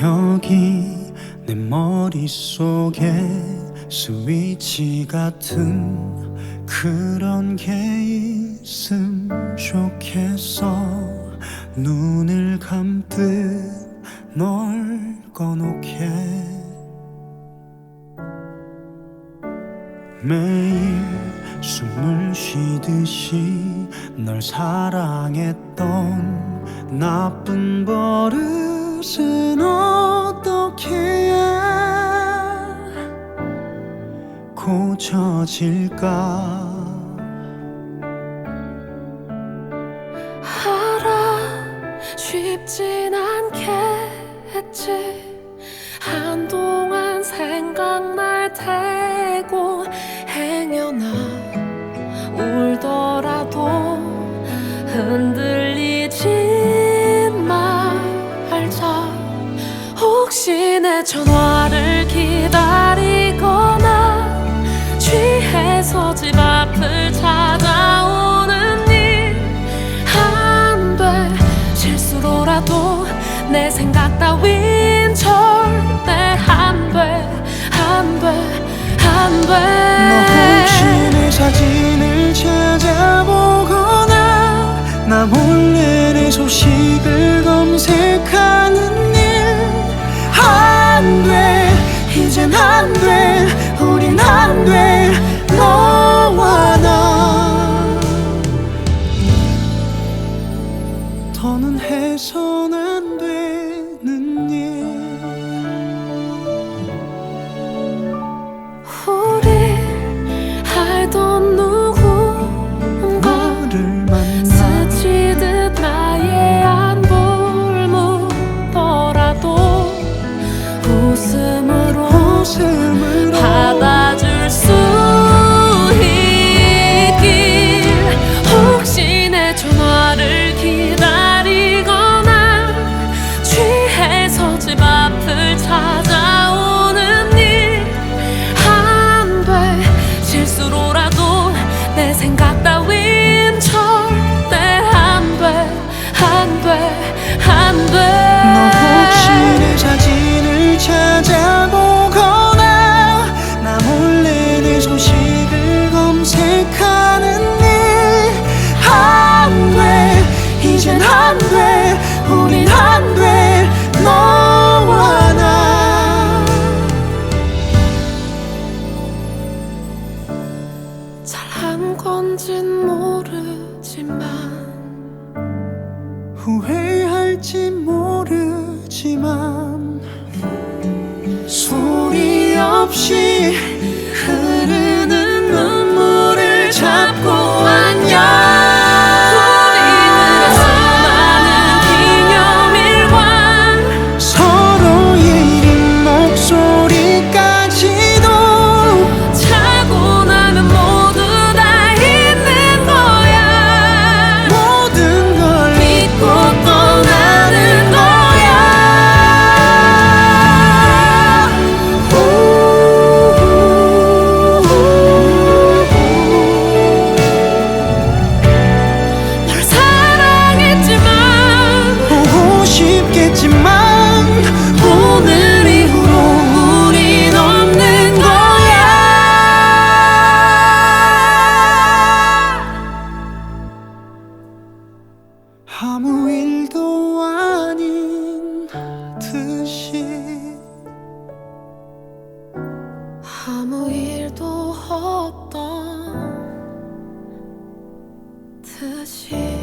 여기 내 머릿속에 스위치 같은 그런 게 있음 좋겠어. 눈을 감듯 널 꺼놓게. 매일 숨을 쉬듯이 널 사랑했던 나쁜 버릇 은 어떻게 고쳐질까? 알아 쉽진 않겠지. 한동안 생각날 테고 행여나 울더라도 흔들 전화를 기다리거나 취해서 집 앞을 찾아오는 일. 안 돼 실수로라도 내 생각 따윈 절대 안 돼 안 돼 안돼 너 혹시 내 사진을 찾아보거나 나 몰래 내 소식을 안돼 우린 안돼 너와 나. 더는 해선 안 되는 건진 모르지만 후회할지 모르지만 소리 없이 的心。